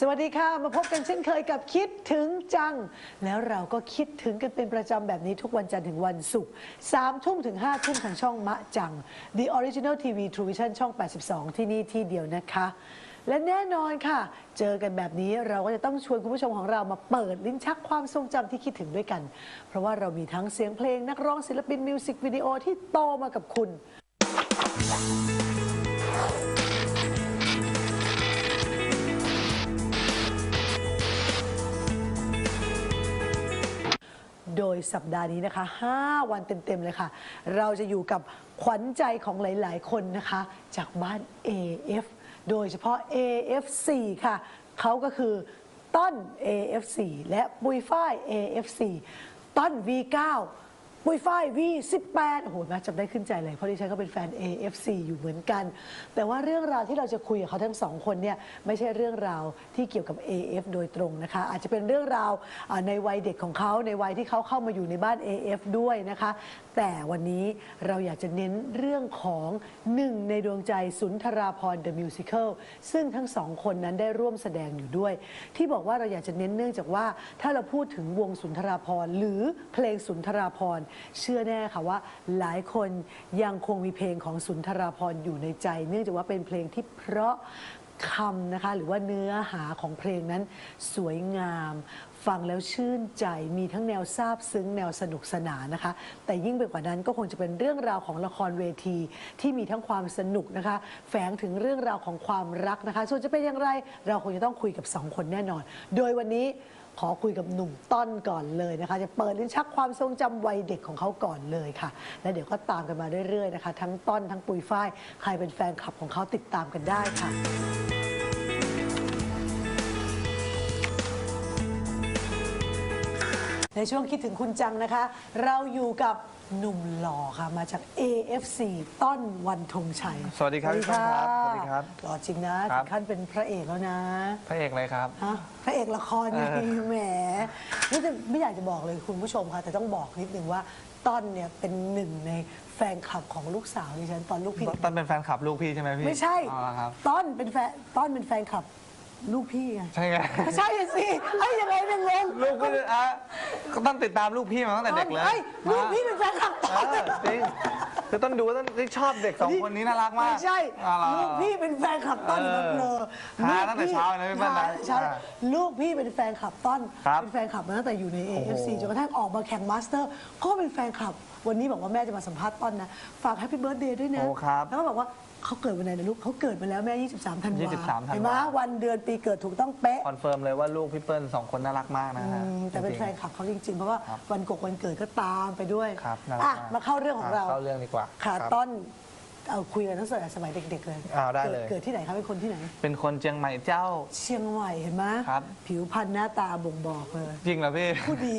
สวัสดีค่ะ มาพบกันเช่นเคยกับคิดถึงจัง แล้วเราก็คิดถึงกันเป็นประจำแบบนี้ทุกวันจันทร์ถึงวันศุกร์สามทุ่มถึงห้าทุ่มทางช่องมะจัง The Original TV True Vision ช่อง 82 ที่นี่ที่เดียวนะคะ และแน่นอนค่ะ เจอกันแบบนี้เราก็จะต้องชวนคุณผู้ชมของเรามาเปิดลิ้นชักความทรงจำที่คิดถึงด้วยกัน เพราะว่าเรามีทั้งเสียงเพลงนักร้องศิลปินมิวสิกวิดีโอที่โตมากับคุณ โดยสัปดาห์นี้นะคะ 5 วันเต็ม ๆ เลยค่ะ เราจะอยู่กับขวัญใจของหลาย ๆ คนนะคะ จากบ้าน AF โดยเฉพาะ AFC ค่ะ เขาก็คือต้น AFC และปุยฝ้าย AFC ต้น V9 ปุยฝ้าย V18 โอ้โหแม่จำได้ขึ้นใจเลย เพราะดิฉันก็เป็นแฟน AFC อยู่เหมือนกัน แต่ว่าเรื่องราวที่เราจะคุยกับเขาทั้งสองคนเนี่ยไม่ใช่เรื่องราวที่เกี่ยวกับ AF โดยตรงนะคะ อาจจะเป็นเรื่องราวในวัยเด็กของเขาในวัยที่เขาเข้ามาอยู่ในบ้าน AF ด้วยนะคะ แต่วันนี้เราอยากจะเน้นเรื่องของหนึ่งในดวงใจสุนทราพร The Musical ซึ่งทั้งสองคนนั้นได้ร่วมแสดงอยู่ด้วย ที่บอกว่าเราอยากจะเน้นเนื่องจากว่า ถ้าเราพูดถึงวงสุนทราพร หรือเพลงสุนทราพร เชื่อแน่ค่ะว่า หลายคนยังคงมีเพลงของสุนทราพรอยู่ในใจ เนื่องจากว่าเป็นเพลงที่เพราะคำนะคะหรือว่าเนื้อหาของเพลงนั้นสวยงาม ฟังแล้วชื่นใจมีทั้งแนวซาบซึ้งแนวสนุกสนานนะคะ แต่ยิ่งไปกว่านั้นก็คงจะเป็นเรื่องราวของละครเวที ที่มีทั้งความสนุกนะคะ แฝงถึงเรื่องราวของความรักนะคะ ส่วนจะเป็นอย่างไรเราคงจะต้องคุยกับสองคนแน่นอน โดยวันนี้ขอคุยกับหนุ่มต้นก่อนเลยนะคะ จะเปิดลิ้นชักความทรงจำวัยเด็กของเขาก่อนเลยค่ะ และเดี๋ยวก็ตามกันมาเรื่อยๆนะคะ ทั้งต้นทั้งปุยฝ้าย ใครเป็นแฟนคลับของเขาติดตามกันได้ค่ะ ในช่วงคิดถึงคุณจังนะคะ เราอยู่กับหนุ่มหล่อค่ะมาจาก AFC ต้นวันธงชัยสวัสดีครับพี่ต้นครับสวัสดีครับ หล่อจริงนะครัถึบ งขั้นเป็นพระเอกแล้วนะพระเอกเลยครับ ฮะพระเอกละครไงเออ แหมนี่จะไม่อยากจะบอกเลยคุณผู้ชมค่ะ แต่ต้องบอกนิดนึงว่าต้นเนี่ยเป็นหนึ่งในแฟนคลับของลูกสาวดิฉันตอนลูกพี่ต้นเป็นแฟนคลับลูกพี่ใช่ไหมพี่ไม่ใช่ อ๋อครับ ต้นเป็นแฟนต้นเป็นแฟนคลับ ลูกพี่ไงใช่ไงไม่ใช่สิไอ้ยยังไงเนี่ยงงลูกพี่อะก็ต้นติดตามลูกพี่มาตั้งแต่เด็กเลยอ้ลูกพี่เป็นแฟนคลับเออจริงคือต้นดูต้นชอบเด็กสองคนนี้น่ารักมากไม่ใช่อ๋อเหรอ ลูกพี่เป็นแฟนคลับต้นเออเลยหาตั้งแต่เช้าเลยนะพี่เปิ้ลนะใช่อ่าลูกพี่เป็นแฟนคลับต้นครับเป็นแฟนคลับมาตั้งแต่อยู่ในโอ้โห AFC จนกระทั่งออกมาแข่งมาสเตอร์ก็เป็นแฟนคลับ วันนี้บอกว่าแม่จะมาสัมภาษณ์ต้นนะฝากแฮปปี้เบิร์ดเดย์ด้วยนะโอ้ครับ แล้วก็บอกว่า เขาเกิดวันไหนนะลูกเขาเกิดมาแล้วแม่ 23ธันวา23ธันวา เห็นไหมวันเดือนปีเกิดถูกต้องเป๊ะคอนเฟิร์มเลยว่าลูกพี่เปิ้ลสองคนน่ารักมากนะฮะอืมแต่เป็นจริงๆ แฟนคลับเขาจริงๆ เพราะว่าครับวันกกวันเกิดก็ตามไปด้วยครับน่ารักอะมากมาเข้าเรื่องของเราเข้าเรื่องดีกว่าค่ะครับต้นเอาคุยกันตั้งแต่สมัยเด็ก ๆ เลยอ้าวได้เลย กิเกิดที่ไหนคะเป็นคนที่ไหน เป็นคนเชียงใหม่เจ้า เชียงใหม่เห็นไหมครับ ผิวพรรณหน้าตาบ่งบอกเลย จริงเหรอพี่ ผู้ดี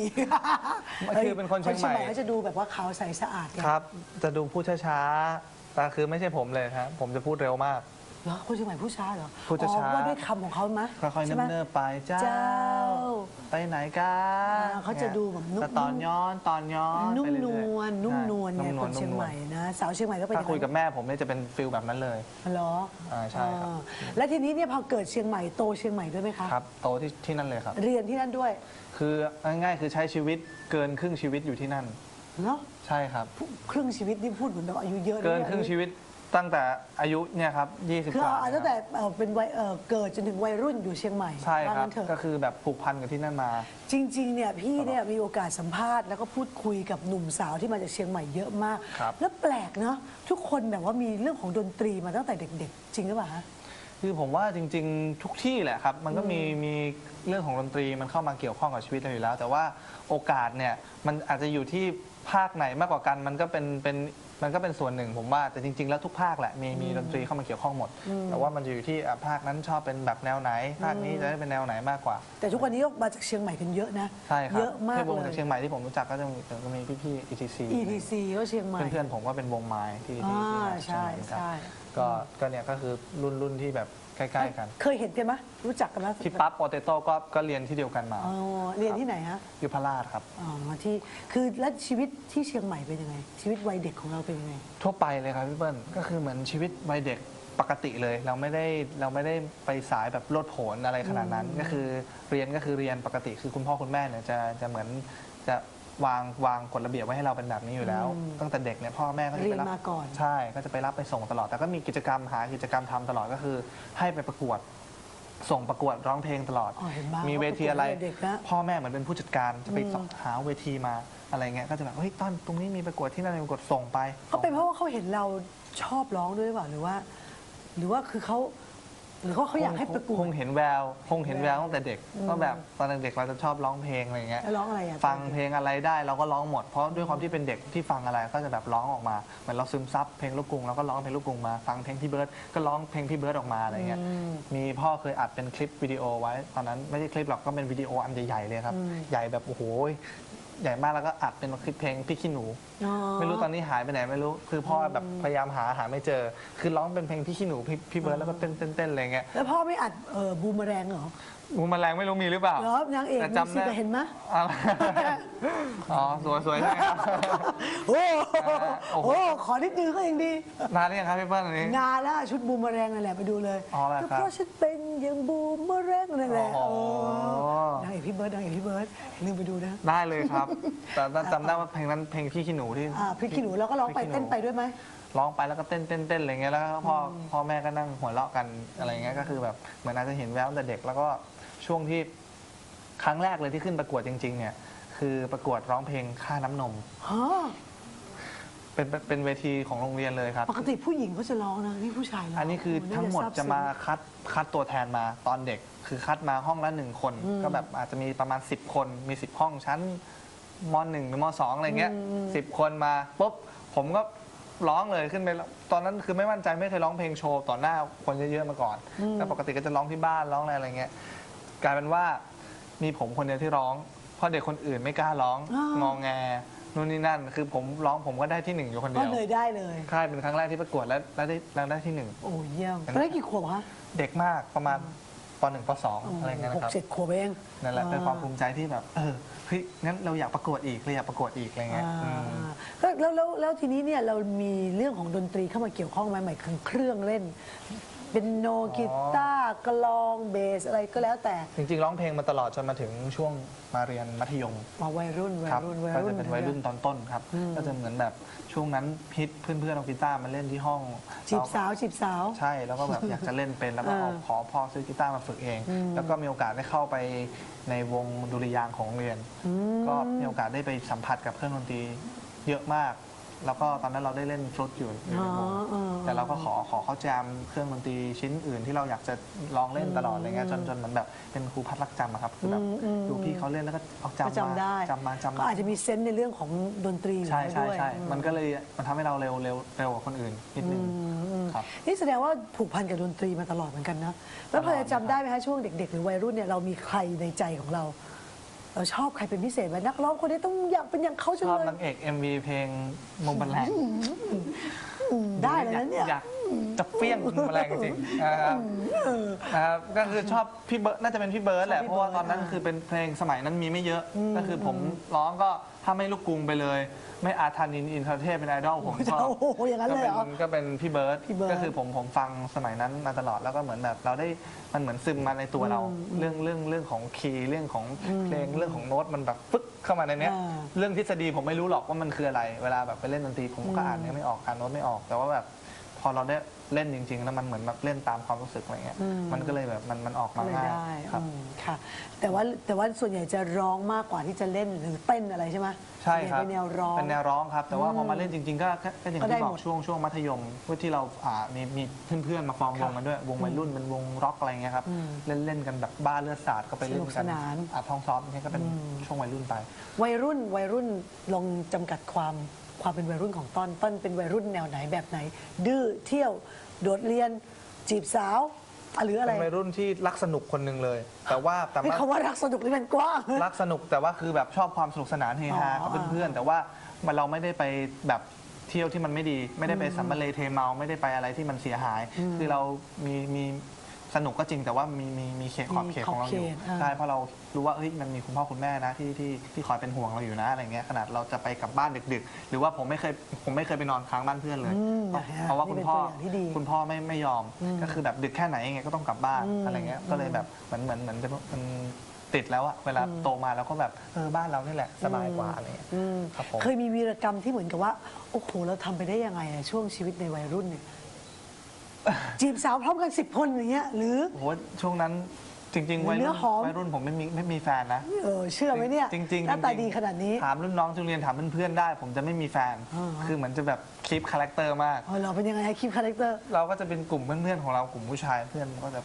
คือเป็นคนเชียงใหม่เขาจะดูแบบว่าขาวใสสะอาดไง ครับ จะดูพูดช้าๆ แต่คือไม่ใช่ผมเลยครับ ผมจะพูดเร็วมาก เหรอคนเชียงใหม่ผู้ช้าเหรอพูดช้าๆอ๋อว่าด้วยคำของเขาไหมค่อยๆใช่ไหม เนิบๆไปเจ้า เจ้าไปไหนกันอ่าเขาจะดูแบบนุ่ม แต่ตอนย้อนตอนย้อนนุ่มไปนเรื่อยวล ๆนุ่มนวลใช่ไงคนเชียงใหม่นะสาวเชียงใหม่ก็เป็นอถ้าย่างคุยนั้นกับแม่ผมเนี่ยจะเป็นฟิลแบบนั้นเลย เหรออ่าใช่ครับ อ่าแล้วทีนี้เนี่ยพอเกิดเชียงใหม่โตเชียงใหม่ด้วยไหมคะครับโตที่ที่นั่นเลยครับ เรียนที่นั่นด้วย คือง่ายๆคือใช้ชีวิตเกินครึ่งชีวิตอยู่ที่นั่น เนาะใช่ครับ ครึ่งชีวิตนี่พูดเหมือนแบบอายุเยอะะเกินครึ่งชีวิตตั้งแต่อายุเนี่ยครับ20คือกว่าเอาตั้งแต่เอ่อเป็นวัยเอ่อเกิดจนถึงวัยรุ่นอยู่เชียงใหม่ใช่ว่าครับงั้นเถอะ ก็คือแบบผูกพันกับที่นั่นมา จริง ๆ เนี่ยพี่เนี่ยมีโอกาสสัมภาษณ์แล้วก็พูดคุยกับหนุ่มสาวที่มาจากเชียงใหม่เยอะมาก ครับ แล้วแปลกเนาะทุกคนแบบว่ามีเรื่องของดนตรีมาตั้งแต่เด็ก ๆ จริงหรือเปล่าฮะ คือผมว่าจริงๆ ทุกที่แหละครับ มันก็มีมีเรื่องของดนตรีมันเข้ามาเกี่ยวข้องกับชีวิตเราอยู่แล้ว แต่ว่าโอกาสเนี่ยมันอาจจะอยู่ที่ ภาคไหนมากกว่ากันมันก็เป็นเป็นมันก็เป็นส่วนหนึ่งผมว่าแต่จริง ๆ แล้วทุกภาคแหละมีมีดนตรีเข้ามาเกี่ยวข้องหมด แต่ว่ามันจะอยู่ที่อะภาคนั้นชอบเป็นแบบแนวไหน ภาคนี้จะได้เป็นแนวไหนมากกว่า แต่ทุกวันนี้ก็มาจากเชียงใหม่กันเยอะนะ ใช่ครับเยอะมากที่วงเลจากยเชียงใหม่ที่ผมรู้จักก็จะมีก็มีพี่ๆ ETC ETC ก็เชียงใหม่ เพื่อนๆผมก็เป็นวงไม้ที่ที่อ่าที่มาใช่เชียงใหม่เหมือนกันใช่ ก็ก็เนี่ยก็คือรุ่นรุ่นที่แบบ ใกล้ๆกัน เคยเห็นกันไหมรู้จักกันไหมพี่ปั๊บโปเตโต้ก็ก็เรียนที่เดียวกันมาอ๋อเรียนที่ไหนฮะยุพราชครับอ๋อที่คือแล้วชีวิตที่เชียงใหม่เป็นยังไง ชีวิตวัยเด็กของเราเป็นยังไง ทั่วไปเลยครับพี่เปิ้ลก็คือเหมือนชีวิตวัยเด็กปกติเลยเราไม่ได้เราไม่ได้ไปสายแบบโลดโผนอะไรขนาดนั้น ก็คือเรียนก็คือเรียนปกติคือคุณพ่อคุณแม่เนี่ยจะจะเหมือนจะ วางวางกฎระเบียบไว้ให้เราเป็นแบบนี้อยู่แล้วตั้งแต่เด็กเนี่ยพ่อแม่ก็จะเรีไปยนรับ มาก่อน ใช่ ก็จะไปรับไปส่งตลอด แต่ก็มีกิจกรรมหากิจกรรมทำตลอดก็คือ ให้ไปประกวด ส่งประกวดร้องเพลงตลอด อ๋อเห็นบ้างมีเวทีอะไร ว่าประกวดเด็กนะพ่อแม่เหมือนเป็นผู้จัดการจะไปสอบหาเวทีมาอะไรเงี้ย ก็จะแบบ เฮ้ยต้นตรงนี้มีประกวดที่นั่นมีประกวดส่งไปก็เป็นเพราะว่าเขาเห็นเราชอบร้องด้วยหรือเปล่าหรือว่า หรือว่าคือเขา หรือว่าเขาอยากให้ประกวคด งเห็นแววคงเห็นแววตั้งแต่เด็กก็แบบตอนเด็กๆเราจะชอบร้องเพลงอะไรเงี้ยแล้วร้องอะไรอะ ฟังเพลงอะไรได้เราก็ร้องหมดเพราะด้วยความที่เป็นเด็กที่ฟังอะไรก็จะแบบร้องออกมาเหมือนเราซึมซับเพลงลูกกรุงเราก็ร้องเพลงลูกกรุงมาฟังเพลงพี่เบิร์ดก็ร้องเพลงพี่เบิร์ดออกมาอะไรเงี้ยมีพ่อเคยอัดเป็นคลิปวิดีโอไว้ ตอนนั้นไม่ใช่คลิปหรอกก็เป็นวิดีโออันใหญ่ๆเลยครับใหญ่แบบโอ้โห ใหญ่มากแล้วก็อัดเป็นคลิปเพลงพี่ขี้หนู อ๋อ ไม่รู้ตอนนี้หายไปไหนไม่รู้ คือพ่อแบบพยายามหาหาไม่เจอ คือร้องเป็นเพลงพี่ขี้หนูพี่พี่เบิร์ดแล้วก็เต้นเต้นเต้นอะไรเงี้ย แล้วพ่อไม่อัดเออบูมเมอแรงเหรอ งูแมลงไม่รู้มีหรือเปล่า เหรอนางเอกแต่มีจำสิได้เห็นไหมอะไรอ๋อ สวยสวยใช่ไหมครับ โอ้โหโอ้โห โอ้ขอนิดนึงก็ยังดี นานหรือยังครับพี่เปิ้ลอันนี้ งานแล้วชุดบูมเมอแรงนั่นแหละไปดูเลยอ๋อเหรอครับก็เพราะฉันเป็นอย่างบูมเมอแรงนั่นแหละอ๋อ เออนางเอกพี่เบิร์ดนางเอกพี่เบิร์ดลืมไปดูนะได้เลยครับ แต่แต่จำได้ว่าเพลงนั้นเพลงพี่ขี้หนูที่อ่าพี่ขี้หนูแล้วก็ร้องไปพี่ขี้หเต้นไปด้วยไหม ร้องไปแล้วก็เต้นเต้นเต้นอะไรเงี้ยแล้วก็พ่ออพ่อแม่ก็นั่งหัวเราะกันอะไรเงี้ยก็คือแบบเหมือนอาจจะเห็นแววตั้งแต่เด็กแล้วก็ ช่วงที่ครั้งแรกเลยที่ขึ้นประกวดจริง ๆ เนี่ย คือประกวดร้องเพลงค่าน้ำนม ฮะเป็นเป็นเป็นเวทีของโรงเรียนเลยครับ ปกติผู้หญิงเขาจะร้องนะนี่ผู้ชายร้องอันนี้คือโน่าทั้งหมดซบจะซึ้งมาคัดคัดตัวแทนมาตอนเด็ก คือคัดมาห้องละหนึ่งคน ก็แบบอาจจะมีประมาณ 10 คนมี 10 ห้องชั้นมหนึ่งหรือมสองอะไรเงี้ยสิบคนมาปุ๊บผมก็ร้องเลยขึ้นไปแล้วตอนนั้นคือไม่มั่นใจไม่เคยร้องเพลงโชว์ต่อหน้าคนเยอะๆมาก่อนแต่ปกติก็จะร้องที่บ้านร้องอะไรอะไรเงี้ย กลายเป็นว่ามีผมคนเดียวที่ร้อง เพราะเด็กคนอื่นไม่กล้าร้องอ้าว งองแงนู่นนี่นั่น คือผมร้องผมก็ได้ที่หนึ่งอยู่คนเดีก็ยวเลยได้เลย ใช่เป็นครั้งแรกที่ประกวดแล้วแล้วได้แล้วได้ที่หนึ่ง โอ้เยี่ยมตอนนั้นกี่ขวบคะเด็กมากประมาณปหนึ่งปสองอะไรเงี้ยหนะกครับ เจ็ดขวบเอง นั่นแหละเป็นความภูมิใจที่แบบเออเฮ้ยงั้นเราอยากประกวดอีกเราอยากประกวดอีกอะไรเงี้ยอ่าอืม แล้วแล้วแล้วแล้วทีนี้เนี่ยเรามีเรื่องของดนตรีเข้ามาเกี่ยวข้องไหมหมายถึงเครื่องเล่น เป็นโนกีตาร์กลองเบสอะไรก็แล้วแต่จริงๆ ร้องเพลงมาตลอดจนมาถึงช่วงมาเรียนมัธยมมาวัยรุ่นวัยครับรุ่นวัยก็รุ่จะนเป็นวัยรุ่นตอนต้นครับ ก็จะเหมือนแบบช่วงนั้นฮิตเพื่อนๆเอากีตาร์มาเล่นที่ห้องจีบสาวจีบสาว ใช่แล้วก็แบบอยากจะเล่นเป็นแล้วก็เอาอ่าขอพ่อซื้อกีตาร์มาฝึกเอง แล้วก็มีโอกาสได้เข้าไปในวงดุริยางค์ของโรงเรียน ก็มีโอกาสได้ไปสัมผัสกับเครื่องดนตรีเยอะมาก แล้วก็ตอนนั้นเราได้เล่นฟลุตอยู่อยู่ในวงอ๋ออ๋อแต่เราก็ขอขอเขาแจมเครื่องดนตรีชิ้นอื่นที่เราอยากจะลองเล่นตลอดอะไรเงี้ยจนจนเหมือนแบบเป็นครูพัดรักจำอะครับคือแบบดูพี่เขาเล่นแล้วก็เอาก็จำมาจำได้จำมาจำก็มา อาจจะมีเซนส์ในเรื่องของดนตรีอยู่ใช่แล้วใช่ด้วยใช่มันก็เลยมันทำให้เราเร็วเร็วเร็วกว่าคนอื่นนิดนึงครับ นี่แสดงว่าผูกพันกับดนตรีมาตลอดเหมือนกันนะ แล้วพอจะจำได้ไหมคะช่วงเด็ก ๆ หรือวัยรุ่นเนี่ยเรามีใครในใจของเรา เราชอบใครเป็นพิเศษไหมนักร้องคนนี้ต้องอยากเป็นอย่างเขาชจังอบเลยนางเอก MV เพลงมุมแมลงได้เลยนะเนี่ย อยาก จะเปี้ยงมุมแมลงจริงๆนะครับนะครับก็คือชอบพี่เบิร์ดน่าจะเป็นพี่เบิร์ดแหละชอบพี่เพราะว่าเบิร์ดตอนนั้นอ่าคือเป็นเพลงสมัยนั้นมีไม่เยอะ ก็คือผมร้องก็ถ้าไม่ลูกกรุงไปเลย ไม่อาธานินอินทรเทพเป็นไอดอลผมชอบโอ้โหอย่างนั้นเลยเหรอ ก็เป็นพี่เบิร์ดพี่เบิร์ดก็คือผมผมฟังสมัยนั้นมาตลอดแล้วก็เหมือนแบบเราได้มันเหมือนซึมมาในตัวเรา เรื่องเรื่องเรื่องของคีย์เรื่องของเพลงเรื่องของโน้ตมันแบบฟึกเข้ามาในเนี้ย อ่า เรื่องทฤษฎีผมไม่รู้หรอกว่ามันคืออะไร เวลาแบบไปเล่นดนตรีผมก็อ่านยังไม่ออกอ่านโน้ตไม่ออกแต่ว่าแบบพ อเราได้เล่นจริง ๆ แล้วมันเหมือนแบบเล่นตามความรู้สึกอะไรเงี้ยมันก็เลยแบบมันมันออกมาเลยง่ายได้ครับ อืมค่ะ แต่ว่าแต่ว่าส่วนใหญ่จะร้องมากกว่าที่จะเล่นหรือเต้นอะไรใช่ไหมใช่ครับเป็นแนวร้อง เป็นแนวร้องครับ แต่ว่าพอมาเล่นจริงๆ ก็ก็ก็อย่างก็ได้ที่บอหมกดช่วงช่วงมัธยมที่เราอ่ามีมีเพื่อนๆ มาฟอร์มวงกันด้วย วงวัยรุ่นเป็นวงร็อกอะไรเงี้ยครับเล่นเล่นกันแบบบ้าเลือดสาดก็ไปเล่นสนุกกัสนานอัดท้องซ้อมนี่ก็เป็นช่วงวัยรุ่นไป วัยรุ่นวัยรุ่นลองจำกัดความ ความเป็นวัยรุ่นของต้นต้นเป็นวัยรุ่นแนวไหนแบบไหน ดื้อเที่ยวโดดเรียน จีบสาวอะหรืออะไรเป็นวัยรุ่นที่รักสนุกคนหนึ่งเลย แต่ว่าแต่ให้ว่า คำว่ารักสนุกนี่มันกว้าง รักสนุกแต่ว่าคือแบบชอบความสนุกสนานเฮฮาอ๋อกับเพื่อนๆแต่ว่ามันเราไม่ได้ไปแบบเที่ยวที่มันไม่ดี ไม่ได้ไปสัมมาเลเทเมาไม่ได้ไปอะไรที่มันเสียหาย คือเรามีมี สนุกก็จริงแต่ว่ามีมีมีเขตขอบเขตของเราอยู่มีขอบเขตอ่าใช่เพราะเรารู้ว่าเฮ้ยมันมีคุณพ่อคุณแม่นะที่ที่ที่คอยเป็นห่วงเราอยู่นะอะไรเงี้ยขนาดเราจะไปกลับบ้านดึก ๆ หรือว่าผมไม่เคยผมไม่เคยไปนอนค้างบ้านเพื่อนเลย อืมเพราะนะฮะเพราะว่านี่คุเป็ณนพ่อตัวอย่างที่ดีคุณพ่อไม่ไม่ยอมอืมก็คือแบบดึกแค่ไหนยังไงก็ต้องกลับบ้านอืมอะไรเงี้ยก็เลยแบบเหมือนเหมือนเหมือนจะมันติดแล้วอะเวลาโตมาแล้วก็แบบเออบ้านเรานี่แหละสบายกว่าอะไรเงี้ยอืม ครับผม เคยมีวีรกรรมที่เหมือนกับว่า โอ้โห เราทำไปได้ยังไงอะช่วงชีวิตในวัยรุ่นเนี่ย จีบสาวพร้อมกันสิบคนอย่างเงี้ยหรือ โอ้โหช่วงนั้นจริงๆวัยเนื้รุ่อนหอม วัยรุ่นผมไม่มีไม่มีแฟนนะเออเชื่อไหมเนี่ยจริงๆหน้าตาจริงๆดีขนาดนี้ ถามรุ่นน้องที่โรงเรียนถามเพื่อนๆได้ ผมจะไม่มีแฟน อ่า คือเหมือนจะแบบคลิปคาแรคเตอร์มาก อ๋อเราเป็นยังไงคลิปคาแรคเตอร์ เราก็จะเป็นกลุ่มเพื่อนๆของเรากลุ่มผู้ชายเพื่อนก็จะ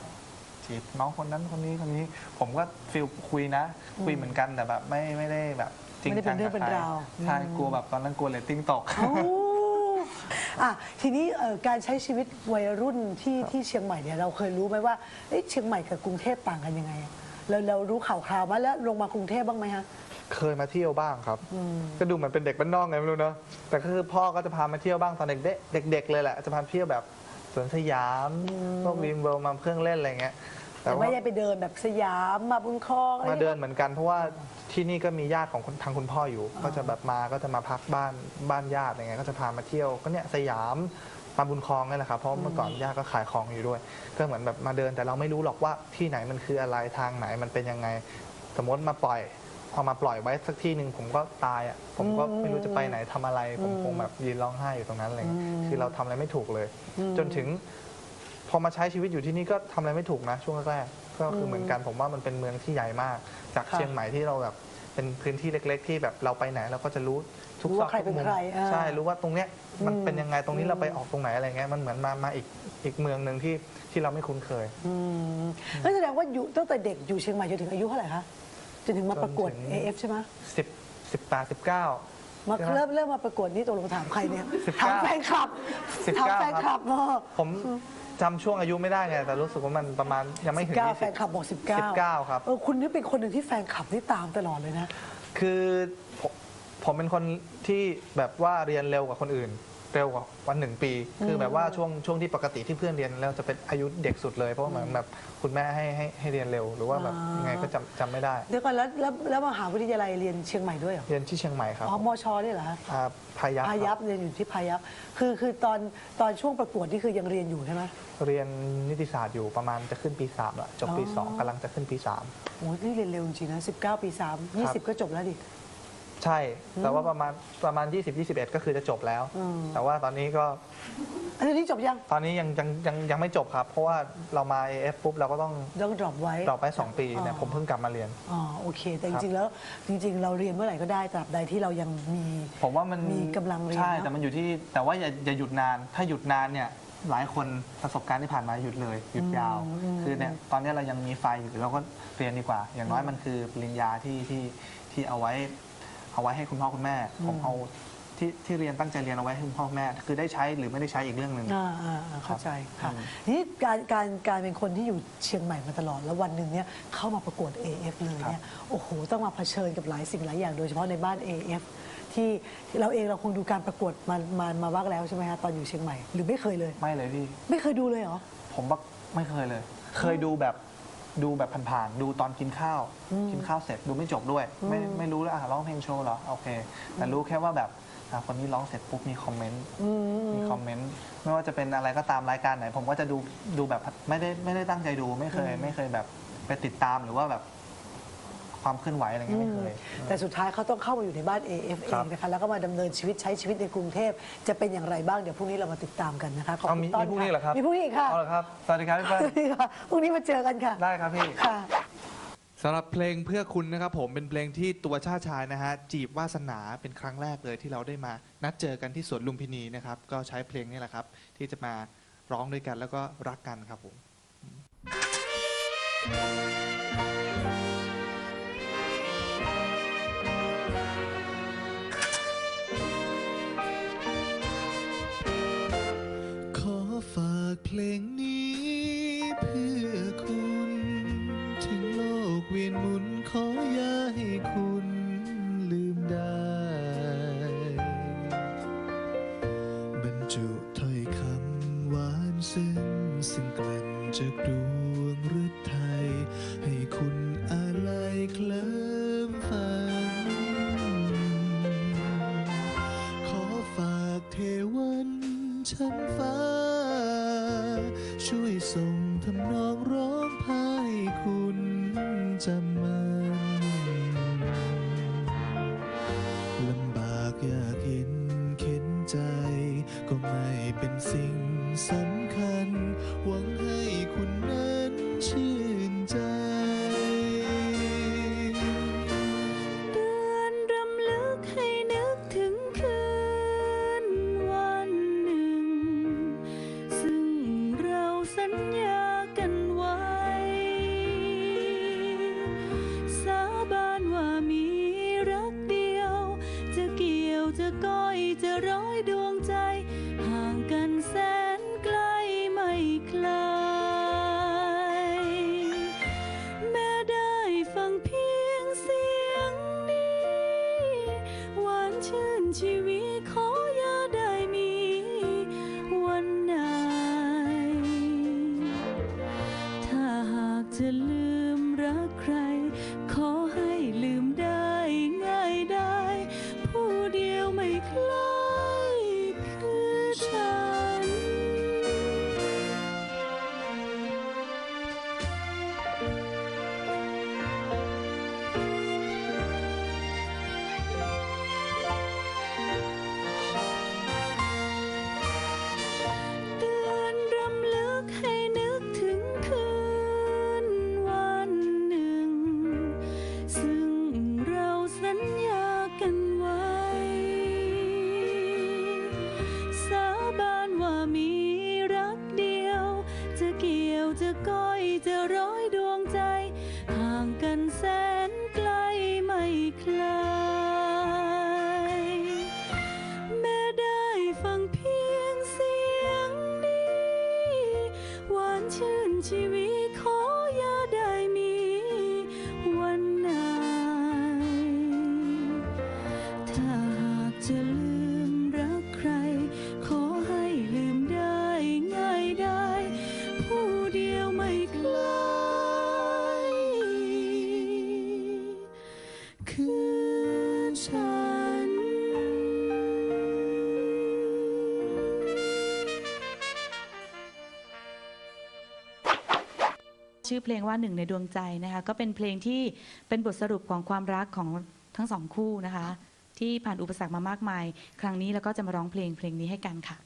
จีบน้องคนนั้นคนนี้คนนี้ ผมก็ฟิลคุยนะ คุยเหมือนกันแต่แบบไม่ไม่ได้แบบจริงไม่ได้เป็จันงเรื่กัอบงเป็นใครราวใช่กลัวแบบตอนนั้นกลัวเรตติ้งตก โอ้ อะทีนี้เอ่อการใช้ชีวิตวัยรุ่นที่ที่เชียงใหม่เนี่ยเราเคยรู้ไหมว่าเอ๊ะเชียงใหม่กับกรุงเทพต่างกันยังไงอะเราเรารู้ข่าวคราวมาแล้วลงมากรุงเทพบ้างไหมฮะ เคยมาเที่ยวบ้างครับ ก็ดูเหมือนเป็นเด็กบ้านนอกไงไม่รู้เนอะแต่ก็คือพ่อก็จะพามาเที่ยวบ้างตอนเด็กๆเด็กๆเลยแหละจะพาเที่ยวแบบสวนสยามพวกริมเวิลด์มาเครื่องเล่นอะไรเงี้ย แต่ว่า ไม่ได้ไปเดินแบบสยามมาบุญคลองอะไรมาเดินเหมือนกันเพราะว่าที่นี่ก็มีญาติของคนทางคุณพ่ออยู่ ก็จะแบบมาก็จะมาพักบ้านบ้านญาติอะไรเงี้ยก็จะพามาเที่ยวก็เนี่ยสยามมาบุญคลองนี่แหละครับเพราะเมื่อก่อนญาติก็ขายของอยู่ด้วย ก็เหมือนแบบมาเดินแต่เราไม่รู้หรอกว่าที่ไหนมันคืออะไรทางไหนมันเป็นยังไง สมมติมาปล่อยเอามาปล่อยไว้สักที่หนึ่งผมก็ตายอะผมก็ไม่รู้จะไปไหนทำอะไร ผมคงแบบยืนร้องไห้อยู่ตรงนั้นอะไรเงี้ยคือเราทำอะไรไม่ถูกเลย จนถึงพ อมาใช้ชีวิตอยู่ที่นี่ก็ทำอะไรไม่ถูกนะ ช่วงแรกๆก็คือเหมือนกันผมว่ามันเป็นเมืองที่ใหญ่มาก จากเชียงใหม่ที่เราแบบเป็นพื้นที่เล็ก ๆ ที่แบบเราไปไหนเราก็จะรู้ทุกรู้ซอว่ากใครทุเป็กนมุมใครอ่าใช่รู้ว่าตรงเนี้ยมันเป็นยังไงตรงนี้เราไปออกตรงไหนอะไรเงี้ยมันเหมือนมามาอีกอีกเมืองหนึ่งที่ที่เราไม่คุ้นเคยอืมนั่นแสดงว่าอยู่ตั้งแต่เด็กอยู่เชียงใหม่จนถึงอายุเท่าไหร่คะจนถึงมาประกวด จนถึง AF ใช่ไหมสิบสิบแปดสิบเก้ามาใช่ไหมเริ่มเริ่มมาประกวดนี่ตกลงถามใครเนี่ยสิบเก้าถามแฟนคลับสิบถามเก้าแฟนคลับเนาะผม จำช่วงอายุไม่ได้ไง แต่รู้สึกว่ามันประมาณยังไม่ถึงเก้ายี่แฟสินบคลับบอกสิบเก้า19ครับ เออคุณนี่เป็นคนหนึ่งที่แฟนคลับนี่ตามตลอดเลยนะ คือผมผมเป็นคนที่แบบว่าเรียนเร็วกว่าคนอื่น เร็วกว่าวันหนึ่งปี คือแบบว่าช่วงช่วงที่ปกติที่เพื่อนเรียนแล้วจะเป็นอายุเด็กสุดเลย เพราะว่าเหมือนแบบคุณแม่ให้ให้ให้เรียนเร็ว หรือว่าแบบอ่ายัยังไงก็จำจำไม่ได้ เดี๋ยวก่อนแล้วแล้วแล้วมหาวิทยาลัยเรียนเชียงใหม่ด้วยเหรอเรียนที่เชียงใหม่ครับอ๋อมชนี่เหรอคะอ่าพายัพพายัพเรียนอยู่ที่พายัพคือคือตอนตอนช่วงประกวดนี่คือยังเรียนอยู่ใช่ไหมเรียนนิติศาสตร์อยู่ประมาณจะขึ้นปีสามละจบปีอ๋อสองกำลังจะขึ้นปีสาม โอ้นี่เรียนเร็วจริงๆนะ19 ปี 3 20 ก็จบแล้วดิ ใช่ แต่ว่าประมาณประมาณ 20 21 ก็คือจะจบแล้ว อืม แต่ว่าตอนนี้ก็อันนี้จบยังตอนนี้ยังยังยังยังไม่จบครับ เพราะว่าเรามา AF ปุ๊บเราก็ต้องต้อง drop ไว้ ดรอปไป 2 ปีเนี่ยอ๋อผมเพิ่งกลับมาเรียน อ๋อโอเค แต่จครับริงๆแล้วจริง ๆ เราเรียนเมื่อไหร่ก็ได้ตราบใดที่เรายังมี ผมว่ามันมีกำลังเรียนใช่ เนอะ แต่มันอยู่ที่แต่ว่าอย่าอย่าหยุดนาน ถ้าหยุดนานเนี่ยหลายคนประสบการณ์ที่ผ่านมาหยุดเลยหยุดยาว คือเนี่ยตอนนี้เรายังมีไฟอยู่เราก็เรียนดีกว่า อย่างน้อยมันคือปริญญาที่ที่ที่เอาไว้ เอาไว้ให้คุณพ่อคุณแม่ ผมเอาที่ที่เรียนตั้งใจเรียนเอาไว้ให้คุณพ่อคุณแม่ คือได้ใช้หรือไม่ได้ใช้อีกเรื่องหนึ่ง อ่าอ่าอ่าเข้าใจค่ะอืมนี่การการการเป็นคนที่อยู่เชียงใหม่มาตลอดแล้ววันหนึ่งเนี่ยเข้ามาประกวด AF เลยเนี่ยโอ้โหต้องมาเผชิญกับหลายสิ่งหลายอย่างโดยเฉพาะในบ้าน AF ที่ที่เราเองเราคงดูการประกวดมามามาบ้างแล้วใช่ไหมฮะตอนอยู่เชียงใหม่หรือไม่เคยเลย ไม่เลยพี่ ไม่เคยดูเลยเหรอ ผมว่าไม่เคยเลย เคยดูแบบ ดูแบบผ่านๆดูตอนกินข้าว กินข้าวเสร็จดูไม่จบด้วย ไม่ไม่รู้แล้วอะร้องเพลงโชว์เหรอโอเค แต่รู้แค่ว่าแบบอะคนนี้ร้องเสร็จปุ๊บมีคอมเมนต์มีคอมเมนต์ไม่ว่าจะเป็นอะไรก็ตามรายการไหน ผมก็จะดูดูแบบไม่ได้ไม่ได้ตั้งใจดูไม่เคย ไม่เคยแบบไปติดตามหรือว่าแบบ ความเคลื่อนไหวอะไรเงี้ยไม่เคย แต่สุดท้ายเขาต้องเข้ามาอยู่ในบ้าน AF เอครังบนะคะแล้วก็มาดำเนินชีวิตใช้ชีวิตในกรุงเทพจะเป็นอย่างไรบ้างเดี๋ยวพรุ่งนี้เรามาติดตามกันนะคะขอบเอาคุมีณต้นมีพรุ่งนี้เหรอครับมีพรุ่งนี้อีกค่ะเอาเหรอครับ สวัสดีครับพี่เปิ้ลสวัสดีค่ะพรุ่งนี้มาเจอกันค่ะได้ครับพี่ ค่ะ สำหรับเพลงเพื่อคุณนะครับผมเป็นเพลงที่ตัวชาติชายนะฮะจีบวาสนาเป็นครั้งแรกเลยที่เราได้มานัดเจอกันที่สวนลุมพินีนะครับก็ใช้เพลงนี้แหละครับ ที่จะมาร้องด้วยกันแล้วก็รักกันครับผม เพลงว่าหนึ่งในดวงใจนะคะ ก็เป็นเพลงที่เป็นบทสรุปของความรักของทั้งสองคู่นะคะ ที่ผ่านอุปสรรคมามากมาย ครั้งนี้แล้วก็จะมาร้องเพลงเพลงนี้ให้กันค่ะ